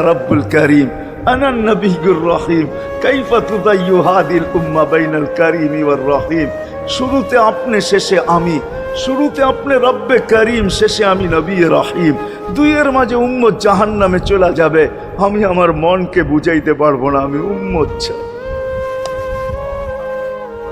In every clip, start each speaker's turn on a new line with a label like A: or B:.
A: رب الكريم أنا النبي الرحيم كيف تضيع هذه الأمة بين الكريم والرحيم শুরুতে আপনি শেষে আমি শুরুতে আপনি রব্বে করিম শেষে আমি নবী রহিম দুইয়ের মাঝে উম্মত জাহান নামে চলে যাবে আমি আমার মনকে বুঝাইতে পারবো না আমি উম্মত চাই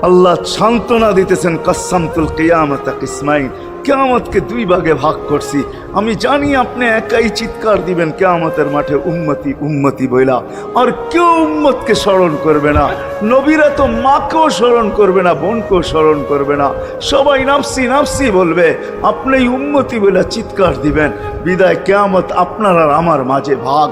A: আল্লাহ সান্ত্বনা দিতেছেন কাসামতুল কেয়ামত ইসমাইল কেয়ামতকে দুই ভাগে ভাগ করছি। আমি জানি আপনি একাই চিৎকার দিবেন, কেয়ামতের মাঠে উম্মতি উম্মতি বইলা। আর কেউ উম্মতকে স্মরণ করবে না। নবীরা তো মাকেও স্মরণ করবে না, বোনকেও স্মরণ করবে না। সবাই নাফসি নাফসি বলবে, আপনি উম্মতি বইলা চিৎকার দিবেন। বিদায় কেয়ামত আপনার আর আমার মাঝে ভাগ।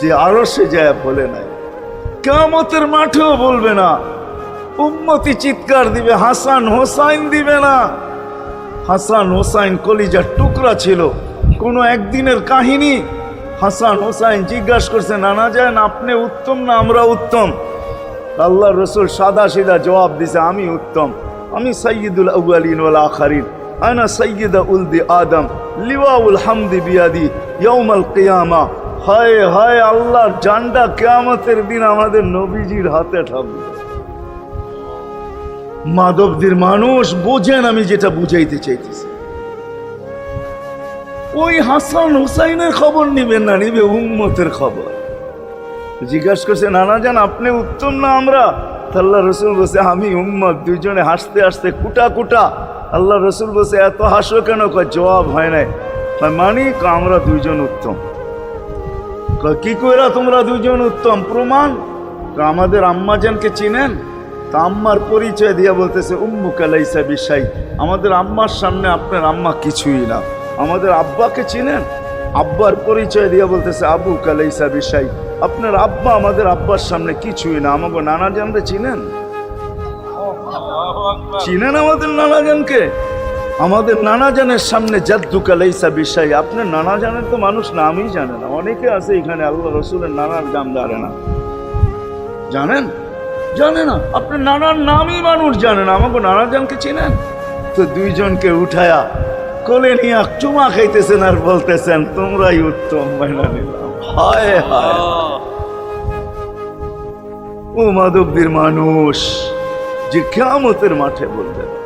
A: যে আরও সে যায় বলে নাই। কেমতের মাঠেও বলবে না। উম্মতি চিৎকার দিবে, হাসান হোসাইন দিবে না। হাসান হোসাইন কলিজার টুকরা ছিল, কোনো একদিনের কাহিনী। হাসান হোসাইন জিজ্ঞাসা করছে, নানা যান আপনি উত্তম না আমরা উত্তম? আল্লাহ রসুল সাদা সিধা জবাব দিছে, আমি উত্তম। আমি সৈয়দুল আউ্বালিন ওয়াল আখারিন। আনা সৈয়দা উলদি আদম। লিওয়াউল হামদি বিয়াদি। ইয়ৌমাল কিয়ামা। হায় হায় আল্লাহর জান্ডা কেয়ামতের দিন আমাদের নবীজির হাতে থাকবে মাধবদের মানুষ বোঝেন আমি যেটা বুঝাইতে চাইতেছি। ওই হাসান হুসাইনের খবর নিবেন না, নিবে উম্মতের খবর। জিজ্ঞাসা করছে, নানা জান, আপনি উত্তম না আমরা? আল্লাহ রসুল বসে আমি উম্মত, দুইজনে হাসতে হাসতে কুটা কুটা। আল্লাহ রসুল বসে এত হাসো কেন? জবাব হয় নাই। কয় মানি কয় আমরা দুইজন উত্তম। কি কইরা তোমরা দুজন উত্তম? প্রমাণ? আমাদের আম্মাজানকে চিনেন, তা আম্মার পরিচয় দিয়া বলতেছে উম্মু কালাইসা বিশাই। আমাদের আম্মার সামনে আপনার আম্মা কিছুই না। আমাদের আব্বাকে চিনেন? আব্বার পরিচয় দিয়া বলতেছে আবু কালাইসা বিশাই। আপনার আব্বা আমাদের আব্বার সামনে কিছুই না। আমাকে নানা জানতে চিনেন? চিনেন আমাদের নানা জানকে? আমাদের নানা জানের সামনে জাদ্দু কালাইসা বিষয় আপনার নানা জানের তো মানুষ নামই জানে না। অনেকে আছে এখানে, আল্লাহ রসুলের নানার দাম জানে না। জানেন? জানে না। আপনার নানার নামই মানুষ জানে না আমাকে নানা জানকে চিনেন? তো দুইজনকে উঠায়া কোলে নিয়ে চুমা খাইতেছেন আর বলতেছেন, তোমরাই উত্তম হায় হায়। ও মাধবদের মানুষ, যে কেয়ামতের মাঠে বলবেন।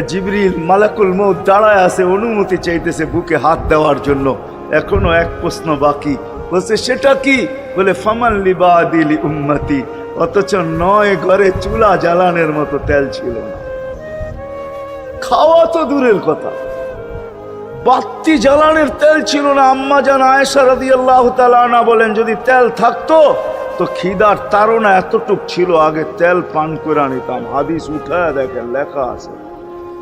A: জিবরিল, মালাকুল মৌ দাঁড়ায় আছে, অনুমতি চাইতেছে বুকে হাত দেওয়ার জন্য। এখনও এক প্রশ্ন বাকি। বলছে, সেটা কি? বলে, ফামান লিবা দিলি উম্মতি। অথচ নয় ঘরে চুলা জ্বালানের মতো তেল ছিল না। খাওয়া তো দূরের কথা। বাত্তি জ্বালানের তেল ছিল না। আম্মা জান আয়েশা রাদিয়াল্লাহু তাআলা না বলেন, যদি তেল থাকতো, তো খিদার তারা এতটুক ছিল, আগে তেল পান করে নিতাম হাদিস উঠায় দেখেন, লেখা আছে।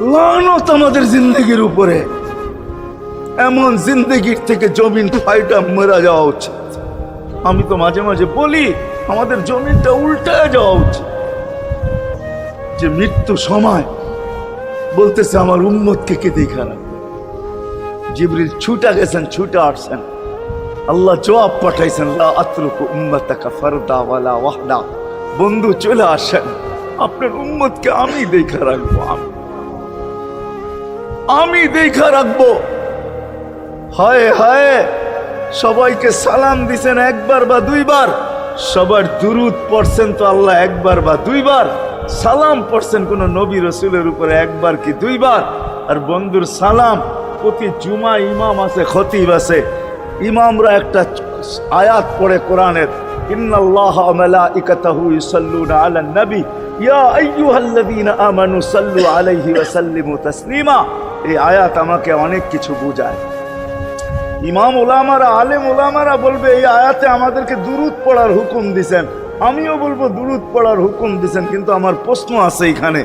A: লানত আমাদের জিন্দগির উপরে। এমন জিন্দগির থেকে জমিন ফাইটা মেরা যাওয়া উচিত। আমি তো মাঝে মাঝে বলি, আমাদের জমিনটা উল্টায় যাওয়া উচিত। যে মৃত্যু সময়, বলতেছে আমার উম্মতকে কে দেখা রাখবে জিবরিল ছুটা গেছেন, ছুটা আসছেন। আল্লাহ জবাব পাঠাইছেন বন্ধু চলে আসেন। আপনার উম্মতকে আমি দেখা রাখব, আমি আমি দেখা রাখব। হায় হায়, সবাইকে সালাম দিছেন একবার বা দুইবার। সবার দুরুদ পড়ছেন তো আল্লাহ একবার বা দুইবার। সালাম পড়ছেন কোন নবী রসুলের উপরে একবার কি দুইবার? আর বন্ধুর সালাম, প্রতি জুমা ইমাম আছে, খতিব আছে। ইমামরা একটা আয়াত পড়ে কোরআনের, ইন্নাল্লাহ নবী ইয়া আমানু সাল্লু আলাইহি ওয়া তাসলিমা। এই আয়াত আমাকে অনেক কিছু বোঝায়। ইমাম ওলামারা আলেম ওলামারা বলবে, এই আয়াতে আমাদেরকে দুরুদ পড়ার হুকুম দিছেন। আমিও বলব, দুরুদ পড়ার হুকুম দিছেন, কিন্তু আমার প্রশ্ন আছে এখানে।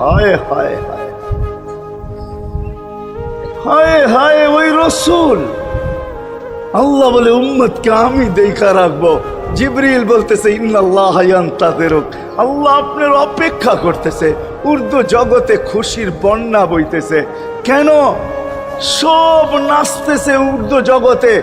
A: হায় হায় হায়। হায় হায়, ওই রসুল। আল্লাহ বলে, উম্মতকে আমি দেখা রাখব। জিবরিল বলতেছে, ইন্নাল্লাহ ইয়ান্তাদেরক আল্লাহ আপনার অপেক্ষা করতেছে। উর্দু জগতে খুশির বন্যা বইতেছে। কেন? সব নাচতেছে উর্দু জগতে।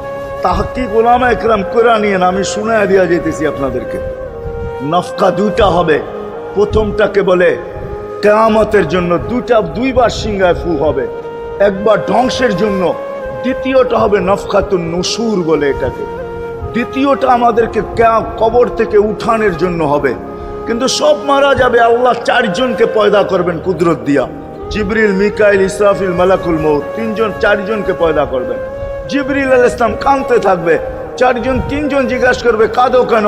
A: তাহাকি গোলামা একরাম করে নিয়েন, আমি শুনে দিয়া যেতেছি আপনাদেরকে। নফকা দুইটা হবে। প্রথমটাকে বলে, কেয়ামতের জন্য দুইটা, দুইবার সিংহায় ফু হবে। একবার ধ্বংসের জন্য, দ্বিতীয়টা হবে নফকাতুন নসুর বলে এটাকে। দ্বিতীয়টা আমাদেরকে কেয়া- কবর থেকে উঠানের জন্য হবে। কিন্তু সব মারা যাবে, আল্লাহ চারজনকে পয়দা করবেন কুদরত দিয়া। জিবরিল, মিকাইল, ইসরাফিল, মালাকুল মৌত তিনজন, চারজনকে পয়দা করবেন। জিবরিল আল ইসলাম কানতে থাকবে। চারজন, তিনজন জিজ্ঞাসা করবে, কাঁদো কেন?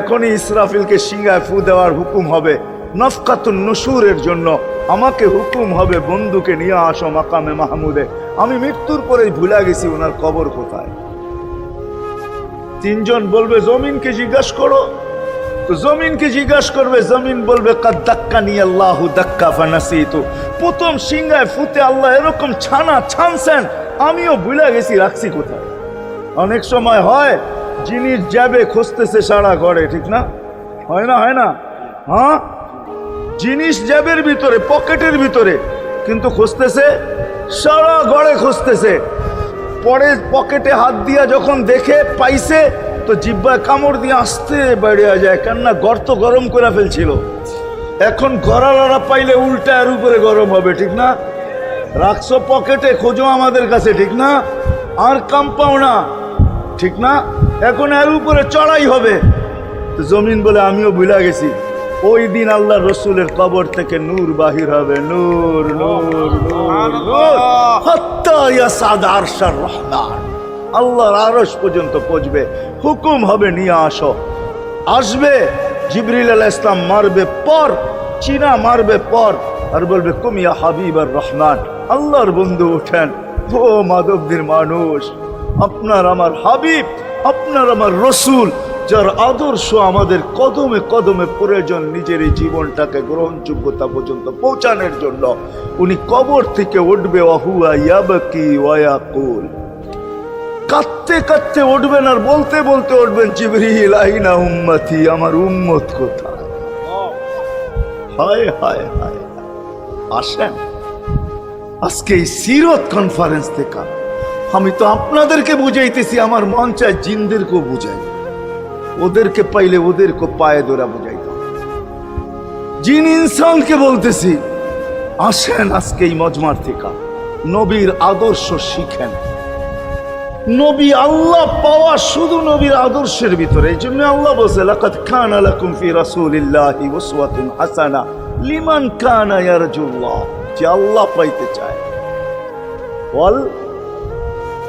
A: এখনই ইসরাফিলকে সিংহায় ফু দেওয়ার হুকুম হবে। নফকাতুন নসুরের জন্য আমাকে হুকুম হবে বন্ধুকে নিয়ে আসো মাকামে মাহমুদে। আমি মৃত্যুর পরেই ভুলে গেছি ওনার কবর কোথায়। তিনজন বলবে, জমিনকে জিজ্ঞাসা করো। তো জমিনকে জিজ্ঞাসা করবে, জমিন বলবে কাদ্দাক্কা নিয়ে আল্লাহ দাক্কা ফানাসি তো প্রথম সিংহায় ফুতে আল্লাহ এরকম ছানা ছানছেন আমিও ভুলে গেছি রাখছি কোথায়। অনেক সময় হয়, জিনিস যাবে খুঁজতেছে সারা ঘরে, ঠিক না? হয় না হয় না? হ্যাঁ? জিনিস জ্যাবের ভিতরে, পকেটের ভিতরে, কিন্তু খুঁজতেছে, সারা গড়ে খুঁজতেছে। পরে পকেটে হাত দিয়া যখন দেখে, পাইছে, তো জিব্বায় কামড় দিয়ে আসতে বেড়ে যায়, কেননা গর্ত গরম করে ফেলছিল। এখন গড়ালড়া পাইলে উল্টা এর উপরে গরম হবে, ঠিক না? রাখছো পকেটে, খোঁজো আমাদের কাছে, ঠিক না? আর কাম পাও না, ঠিক না? এখন এর উপরে চড়াই হবে। জমিন বলে আমিও ভুলা গেছি। ওই দিন আল্লাহ রসুলের কবর থেকে নূর বাহির হবে, নূর নূর রহমান। আল্লাহর আরস পর্যন্ত পৌঁছবে। হুকুম হবে, নিয়ে আসো। আসবে, জিবরিল আলাহ ইসলাম মারবে পর, চীনা মারবে পর, আর বলবে কুমিয়া হাবিব আর রহমান। আল্লাহর বন্ধু ওঠেন ও মাধবদের মানুষ, আপনার আমার হাবিব, আপনার আমার রসুল, যার আদর্শ আমাদের কদমে কদমে প্রয়োজন নিজের এই জীবনটাকে গ্রহণযোগ্যতা পর্যন্ত পৌঁছানোর জন্য, উনি কবর থেকে উঠবে ওয়াকুল কাঁদতে কাঁদতে উঠবেন আর বলতে বলতে উঠবেন, জিবরিল, আইনা উম্মতি, আমার উম্মত কোথায়? হায় হায় হায়। আসেন। আজকে এই সিরত কনফারেন্স থেকে আমি তো আপনাদেরকে বুঝাইতেছি, আমার মন চায় জিনদেরকেও বুঝাই। ওদেরকে পাইলে ওদেরকে পায়ে ধরা বুঝাইতাম। জিন ইনসানকে বলতেছি, আসেন আজকে এই মজমার থেকে। নবীর আদর্শ শিখেন। নবী আল্লাহ পাওয়া শুধু নবীর আদর্শের ভিতরে। এই জন্য আল্লাহ বলছে লাকাত কানা লাকুম ফি রাসূলিল্লাহি উসওয়াতুন হাসানা লিমান কানা ইয়ারজুল্লাহ। যে আল্লাহ পাইতে চায়। বল,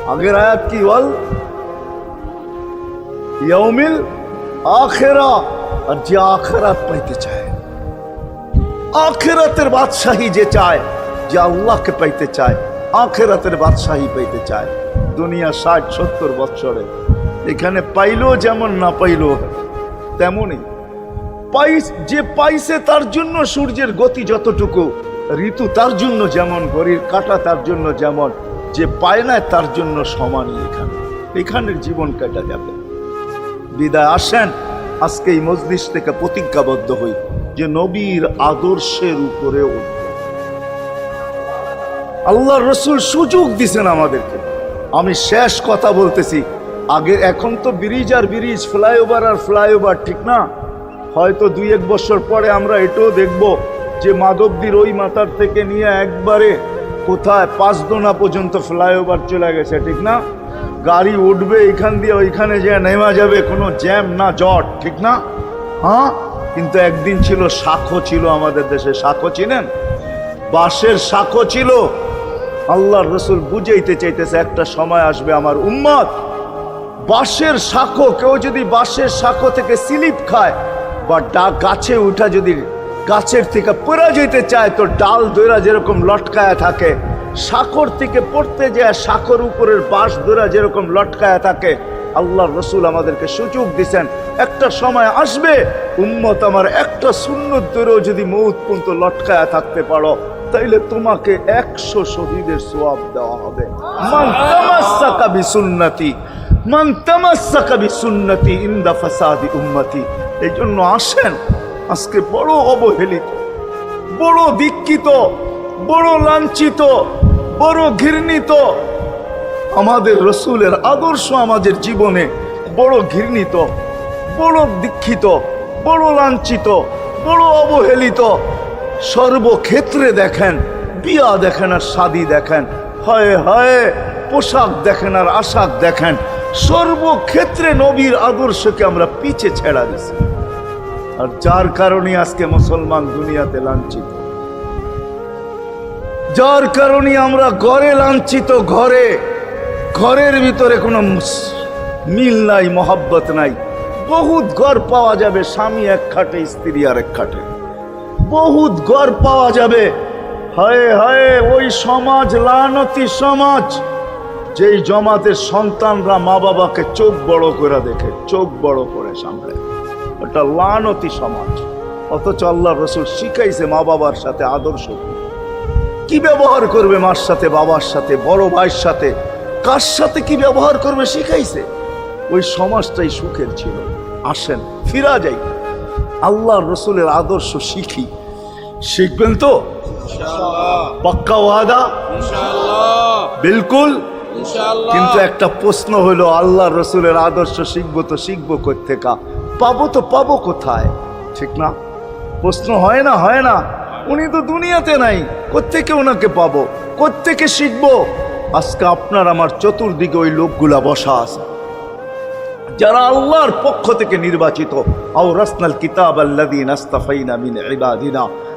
A: আগের আয়াত কি বল? ইয়মিল আখেরা, আর যে আখেরাত পাইতে চায়। আখেরাতের বাদশাহী যে চায়, যে আল্লাহকে পাইতে চায়, আখেরাতের বাদশাহী পাইতে চায়। দুনিয়া ষাট, সত্তর বৎসরে। এখানে পাইলেও যেমন না পাইলেও তেমনই। পাই যে পাইছে তার জন্য সূর্যের গতি যতটুকু ঋতু তার জন্য যেমন ঘড়ির কাটা তার জন্য যেমন, যে পায় না তার জন্য সমানই এখানে। এখানের জীবন কাটা যাবে। বিদায়, আসেন। আজকে এই মজলিস থেকে প্রতিজ্ঞাবদ্ধ হই যে নবীর আদর্শের উপরে আল্লাহ রসুল সুযোগ দিছেন আমাদেরকে। আমি শেষ কথা বলতেছি। আগে এখন তো ব্রিজ আর ব্রিজ ফ্লাইওভার আর ফ্লাইওভার ঠিক না? হয়তো দুই এক বছর পরে আমরা এটাও দেখব। যে মাধবদীর ওই মাথার থেকে নিয়ে একবারে কোথায় পাঁচদোনা পর্যন্ত ফ্লাইওভার চলে গেছে, ঠিক না? গাড়ি উঠবে এখান দিয়ে ওইখানে যে নেমা যাবে, কোনো জ্যাম না, জট, ঠিক না? হ্যাঁ? কিন্তু একদিন ছিল শাখো ছিল আমাদের দেশে শাখো চিনেন? বাঁশের শাখো ছিল। আল্লাহর রসুল বুঝাইতে চাইতেছে, একটা সময় আসবে আমার উম্মত, বাঁশের শাখো কেউ যদি বাঁশের শাখো থেকে স্লিপ খায় বা ডা, গাছে উঠা যদি গাছের থেকে পড়া যেতে চায় তো ডাল দৈরা যেরকম লটকায়া থাকে শাখর থেকে পড়তে যায় শাখর উপরের বাঁশ দৈরা যেরকম লটকায়া থাকে, আল্লাহ রসুল আমাদেরকে সুযোগ দিছেন, একটা সময় আসবে, উম্মত আমার একটা সুন্নত দৈরেও যদি মৌত পর্যন্ত লটকায়া থাকতে পারো, তাইলে তোমাকে একশো শহীদের সোয়াব দেওয়া হবে। বিসুন্নতি, মান তামাসসাকা বিসুন্নতি ইনদা ফাসাদি উম্মতি, এই জন্য আসেন। আজকে বড় অবহেলিত, বড় দীক্ষিত, বড় লাঞ্ছিত, বড় ঘৃণিত। আমাদের রসুলের আদর্শ আমাদের জীবনে বড় ঘৃণিত, বড় দীক্ষিত, বড় লাঞ্ছিত, বড় অবহেলিত। সর্বক্ষেত্রে দেখেন, বিয়া দেখেন আর শাদি দেখেন, হয় হয় পোশাক দেখেন আর আশাক দেখেন। সর্বক্ষেত্রে নবীর আদর্শকে আমরা পিছে ছেড়া দিছি। আর যার কারণে আজকে মুসলমান দুনিয়াতে লাঞ্ছিত। যার কারণে আমরা ঘরে লাঞ্ছিত, ঘরে, ঘরের ভিতরে কোনো মিল নাই, মহাব্বত নাই। বহুত ঘর পাওয়া যাবে স্বামী এক খাটে, স্ত্রী আর এক খাটে। বহুত ঘর পাওয়া যাবে। হায় হায়, ওই সমাজ, লানতি সমাজ, যেই জমাতের সন্তানরা মা বাবাকে চোখ বড় করে দেখে, চোখ বড় করে সামলে। ওটা লানতি সমাজ। অথচ আল্লাহ রসুল শিখাইছে মা বাবার সাথে আদর্শ। কি। ব্যবহার করবে মার সাথে বাবার সাথে বড় ভাইয়ের সাথে? কার সাথে কি ব্যবহার করবে শিখাইছে? ওই সমাজটাই সুখের ছিল। আসেন ফিরা যাই। আল্লাহ রসুলের আদর্শ শিখি। শিখবেন তো? পাক্কা ওয়াদা? বিলকুল? কিন্তু একটা প্রশ্ন হলো আল্লাহ রসুলের আদর্শ শিখব তো শিখব কোথেকা পাবো তো পাবো কোথায়? ঠিক না? প্রশ্ন হয় না হয় না। উনি তো দুনিয়াতে নাই। কোত্থেকে ওনাকে পাবো? কোত্থেকে শিখব? আজকে আপনার আমার চতুর্দিকে ওই লোকগুলা বসা আছে। যারা আল্লাহর পক্ষ থেকে নির্বাচিত। আও রাসনাল কিতাব আল্লাদিন আস্তাফাইনা মিন ইবাদিনা।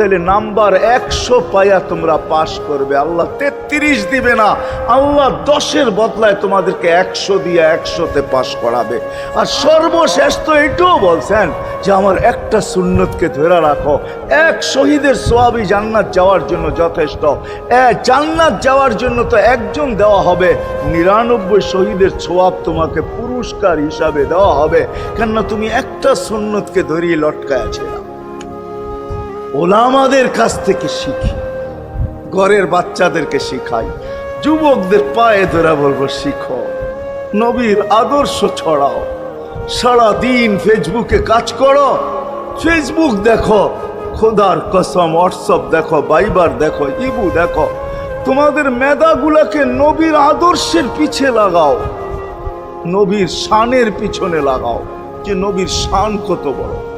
A: তাহলে নাম্বার একশো পাইয়া তোমরা পাশ করবে। আল্লাহ তেত্রিশ দিবে না, আল্লাহ দশের বদলায় তোমাদেরকে একশো দিয়ে একশোতে পাশ করাবে। আর সর্বশেষ তো এটাও বলছেন যে, আমার একটা সুন্নতকে ধরে রাখো। এক শহীদের সোয়াবি জান্নাত যাওয়ার জন্য যথেষ্ট। জান্নাত যাওয়ার জন্য তো একজন দেওয়া হবে। নিরানব্বই শহীদের সোয়াব তোমাকে পুরস্কার হিসাবে দেওয়া হবে। কেননা তুমি একটা সুন্নতকে ধরিয়ে লটকায় ছিলাম ওলামাদের কাছ থেকে শিখি। ঘরের বাচ্চাদেরকে শিখাই। যুবকদের পায়ে ধরা বলব, শিখো। নবীর আদর্শ ছড়াও। সারা দিন ফেসবুকে কাজ করো। ফেসবুক দেখো, খোদার কসম, হোয়াটসঅ্যাপ দেখো বাইবার দেখো, ইবু দেখো। তোমাদের মেধাগুলাকে নবীর আদর্শের পিছে লাগাও। নবীর শানের পিছনে লাগাও যে নবীর শান কত বড়।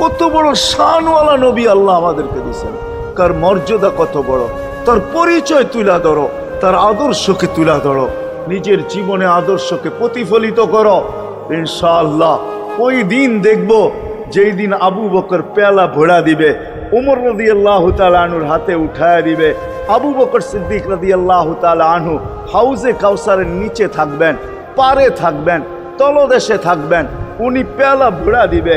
A: কত বড় শানওয়ালা নবী আল্লাহ আমাদেরকে দিয়েছেন। কার মর্যাদা কত বড়, তার পরিচয় তুলা ধরো, তার আদর্শকে তুলা ধরো, নিজের জীবনে আদর্শকে প্রতিফলিত করো। ইনশাআল্লাহ, ওই দিন দেখব যেই দিন আবু বকর পেলা ভোড়া দিবে, উমর রদি আল্লাহ আনুর হাতে উঠায় দিবে। আবু বকর সিদ্দিক রদি আল্লাহ আনু হাউজে কাউসারের নিচে থাকবেন, পারে থাকবেন, তলদেশে থাকবেন, উনি পেলা ভোড়া দিবে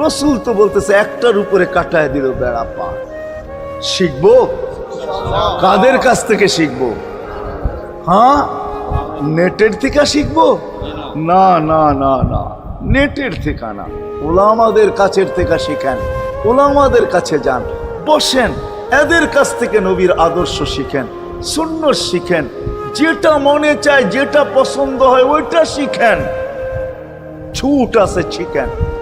A: রসুল তো বলতেছে, একটার উপরে কাটায় দিল বেড়া পা শিখব? কাদের কাছ থেকে শিখব? হ্যাঁ? নেটের থেকে শিখব? না না না না, নেটের থেকে না। ওলামাদের কাছের থেকে শিখেন, ওলামাদের কাছে যান, বসেন, এদের কাছ থেকে নবীর আদর্শ শিখেন শূন্য শিখেন, যেটা মনে চায়, যেটা পছন্দ হয়, ওইটা শিখেন। ছুট আছে, শিখেন।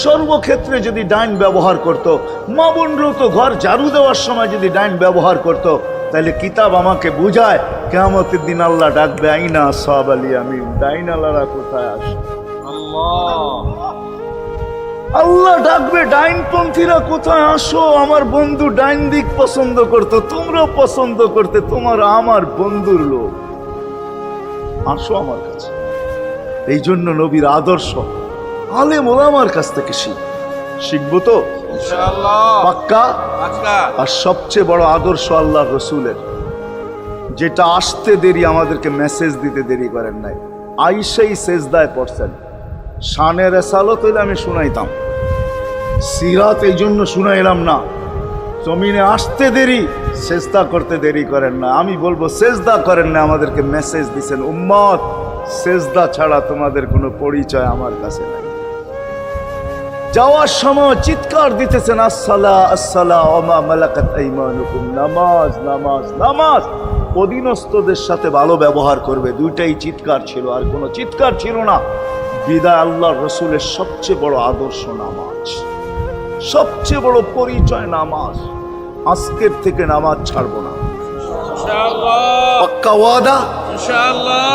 A: সর্বক্ষেত্রে যদি ডাইন ব্যবহার করত মা বোনরাও তো ঘর ঝাড়ু দেওয়ার সময় যদি ডাইন ব্যবহার করত, তাহলে কিতাব আমাকে বুঝায় কেমতের দিন আল্লাহ ডাকবে, আইনা সব আলী আমি ডাইন আল্লাহরা কোথায় আসে আল্লাহ। ডাকবে ডাইনপন্থীরা কোথায় আসো? আমার বন্ধু ডাইন দিক পছন্দ করতো, তোমরাও পছন্দ করতে, তোমার আমার বন্ধুর লোক। আসো আমার কাছে। এই জন্য নবীর আদর্শ। আলেম ওলামার কাছ থেকে শিখ। শিখব তো? পাক্কা? আর সবচেয়ে বড় আদর্শ আল্লাহ রসুলের যেটা আসতে দেরি আমাদেরকে মেসেজ দিতে দেরি করেন নাই। আইসাই সেজদায় পড়ছেন। শানের এসালত হইলে আমি শুনাইতাম। সিরাত এই জন্য শুনাইলাম না। জমিনে আসতে দেরি সেজদা করতে দেরি করেন না। আমি বলব সেজদা করেন না আমাদেরকে মেসেজ দিছেন। উম্মত সেজদা ছাড়া তোমাদের কোনো পরিচয় আমার কাছে নাই। যাওয়ার সময় চিৎকার দিতেছেন আসসালা আসসালা ওমা মালাকাত নামাজ নামাজ নামাজ। অধীনস্থদের সাথে ভালো ব্যবহার করবে। দুইটাই চিৎকার ছিল আর কোনো চিৎকার ছিল না। বিদায় আল্লাহ রসুলের সবচেয়ে বড় আদর্শ নামাজ। সবচেয়ে বড় পরিচয় নামাজ। আজকের থেকে নামাজ ছাড়বো না। পাক্কা ওয়াদা?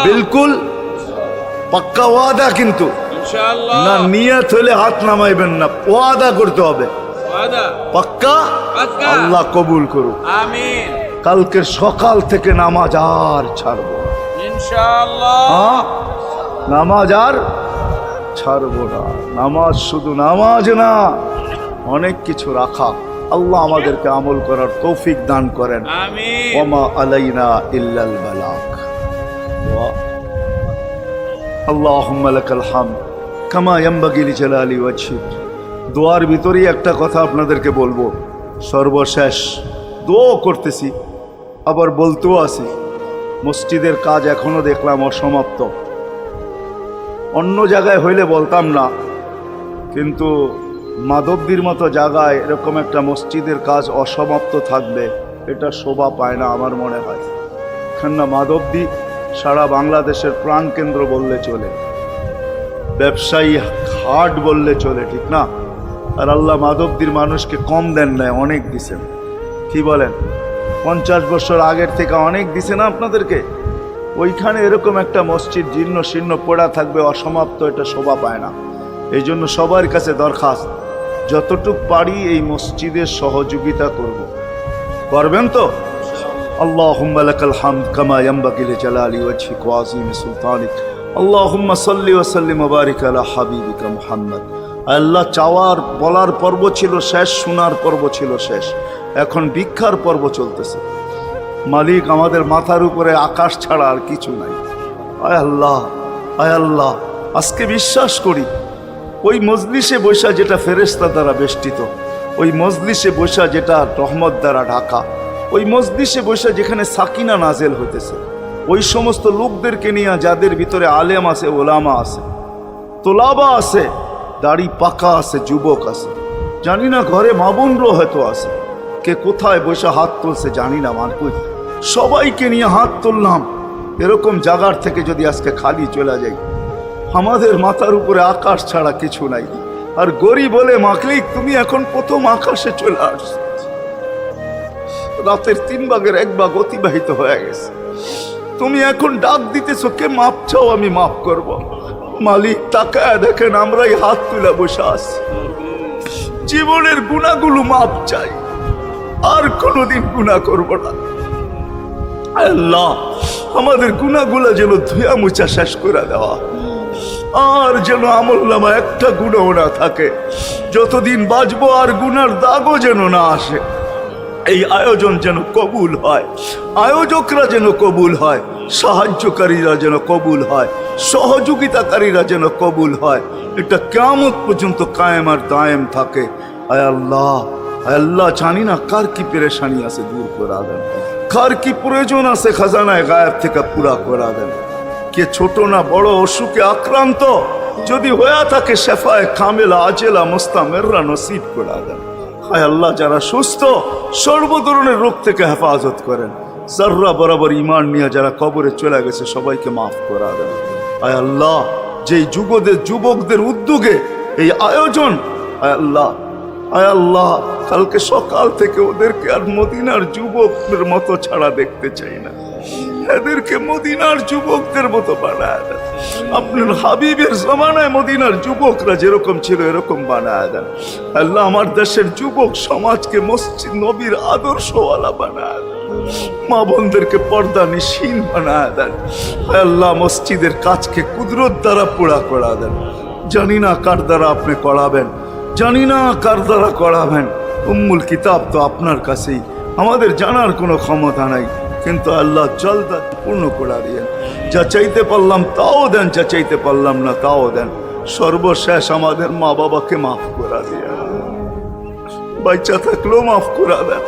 A: বিলকুল পাক্কা ওয়াদা কিন্তু। না নিয়ত হলে হাত নামাইবেন না ওয়াদা করতে হবে
B: ওয়াদা
A: পাক্কা
B: পাক্কা।
A: আল্লাহ কবুল করুক
B: আমিন
A: কালকের সকাল থেকে নামাজ আর ছাড়বো না।
B: ইনশাআল্লাহ
A: হ্যাঁ? নামাজ আর ছাড়বো না নামাজ শুধু নামাজ না অনেক কিছু রাখা আল্লাহ আমাদেরকে আমল করার তৌফিক দান করেন
B: আমিন
A: ওমা আলাইনা ইল্লাল বালাক اللهم لك الحمد কামা ইয়াম্বাগিলি জেলা আলী ওয়াচ্ছি দোয়ার ভিতরেই একটা কথা আপনাদেরকে বলব। সর্বশেষ দোয়াও করতেছি, আবার বলতেও আছি, মসজিদের কাজ এখনও দেখলাম অসমাপ্ত। অন্য জায়গায় হইলে বলতাম না, কিন্তু মাধবদীর মতো জায়গায় এরকম একটা মসজিদের কাজ অসমাপ্ত থাকবে এটা শোভা পায় না আমার মনে হয়। কেননা মাধবদী সারা বাংলাদেশের প্রাণকেন্দ্র বললে চলে। ব্যবসায়ী খাট বললে চলে, ঠিক না? আর আল্লাহ মাধবদির মানুষকে কম দেন নাই, অনেক দিছেন। কি বলেন? পঞ্চাশ বছর আগের থেকে অনেক দিছে না আপনাদেরকে? ওইখানে এরকম একটা মসজিদ, জীর্ণ শীর্ণ পোড়া থাকবে, অসমাপ্ত এটা শোভা পায় না। এই জন্য সবার কাছে দরখাস্ত, যতটুক পারি এই মসজিদের সহযোগিতা করব। করবেন তো? আল্লাহ হামদ কামা ইয়াম্বাকিলে জালালি ওয়াছি কোয়াজিম সুলতানিক। আল্লাহম্মা সাল্লি ওসাল্লিম বারিক আলা হাবিবিকা মুহাম্মদ। আল্লাহ চাওয়ার, বলার পর্ব ছিল শেষ, শোনার পর্ব ছিল শেষ। এখন ভিক্ষার পর্ব চলতেছে। মালিক আমাদের মাথার উপরে আকাশ ছাড়া আর কিছু নাই। আয় আল্লাহ আয় আল্লাহ, আজকে বিশ্বাস করি, ওই মজলিসে বৈশা যেটা ফেরেস্তা দ্বারা বেষ্টিত, ওই মজলিসে বৈশা যেটা রহমত দ্বারা ঢাকা, ওই মজলিসে বৈশা যেখানে সাকিনা নাজেল হইতেছে। ওই সমস্ত লোকদেরকে নিয়ে যাদের ভিতরে আলেম আছে, ওলামা আছে, তোলাবা আছে, দাড়ি পাকা আছে, যুবক আছে, জানি না ঘরে মাবুনরও হয়তো আছে, কে কোথায় বসে হাত তুলছে জানি না মারকুই সবাইকে নিয়ে হাত তুললাম, এরকম জাগার থেকে যদি আজকে খালি চলে যাই, আমাদের মাথার উপরে আকাশ ছাড়া কিছু নাই। আর গরিব বলে মাকলিক তুমি এখন প্রথম আকাশে চলে আসছো। রাতের তিন ভাগের এক ভাগ অতিবাহিত হয়ে গেছে। তুমি এখন ডাক দিতেছো, কে মাপ চাও, আমি মাফ করব। মালিক, তাকায় দেখেন, আমরাই হাত তুলে বসে আছি। জীবনের গুণাগুলো মাপ চাই। আর কোনোদিন গুণা করব না। আল্লাহ, আমাদের গুণাগুলো যেন ধুয়া মুছা শেষ করে দেওয়া। আর যেন আমল নামা একটা গুণও না থাকে। যতদিন বাঁচবো আর গুনার দাগও যেন না আসে। এই আয়োজন যেন কবুল হয়। আয়োজকরা যেন কবুল হয়, সাহায্যকারীরা যেন কবুল হয়, সহযোগিতাকারীরা যেন কবুল হয়। এটা কেমন পর্যন্ত কায়েম আর দায়েম থাকে। আয় আল্লাহ আল্লাহ, জানি না কার কি পেরেশানি আছে দূর করা দেন। কার কি প্রয়োজন আছে খাজানায় গায়েব থেকে পুরা করা দেন। কে ছোট না বড়, অসুখে আক্রান্ত, যদি হয়ে থাকে শেফায় কামেলা, আজেলা, মোস্তামেররা নসিব করা দেন। হায় আল্লাহ যারা সুস্থ সর্ব ধরনের রোগ থেকে হেফাজত করেন। জাররা বরাবর ইমান নিয়ে যারা কবরে চলে গেছে, সবাইকে মাফ করা দেন। আয় আল্লাহ, যেই যুবদের যুবকদের উদ্যোগে এই আয়োজন, আয় আল্লাহ আয় আল্লাহ, কালকে সকাল থেকে ওদেরকে আর মদিনার যুবকদের মতো ছাড়া দেখতে চাই না। এদেরকে মদিনার যুবকদের মতো বানায় দেন। আপনার হাবিবের জমানায় মদিনার যুবকরা যেরকম ছিল, এরকম বানায় দেন। আল্লাহ আমার দেশের যুবক সমাজকে মসজিদ নবীর আদর্শওয়ালা বানায় দেন। মা বোনদেরকে পর্দা নিশীন বানায় দেন। আল্লাহ মসজিদের কাজকে কুদরত দ্বারা পুরা করা দেন। জানি না কার দ্বারা আপনি করাবেন, জানি না কার দ্বারা করাবেন। উম্মুল কিতাব তো আপনার কাছেই। আমাদের জানার কোনো ক্ষমতা নাই। কিন্তু আল্লাহ জলদা পূর্ণ করা দিয়েন। যা চাইতে পারলাম তাও দেন, যা চাইতে পারলাম না তাও দেন। সর্বশেষ আমাদের মা বাবাকে মাফ করা দিয়ে বাচ্চা থাকলেও মাফ করা দেন।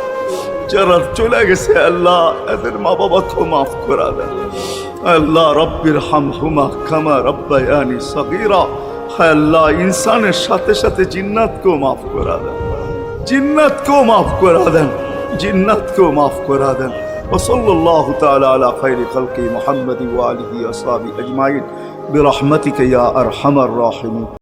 A: যারা চলে গেছে, আল্লাহ এদের মা বাবাকেও মাফ করা দেন। আল্লাহ রব্বির হাম হুমা খামা রব্বায়ানি সগীরা। আল্লাহ, ইনসানের সাথে সাথে জিন্নাতকেও মাফ করা দেন। জিন্নাতকেও মাফ করা দেন। جنت کو معاف کرا الله تعالى اللہ تعالی علی خیر خلق محمد وآله آلہ أجمعين. برحمتك برحمتک یا أرحم الراحمين.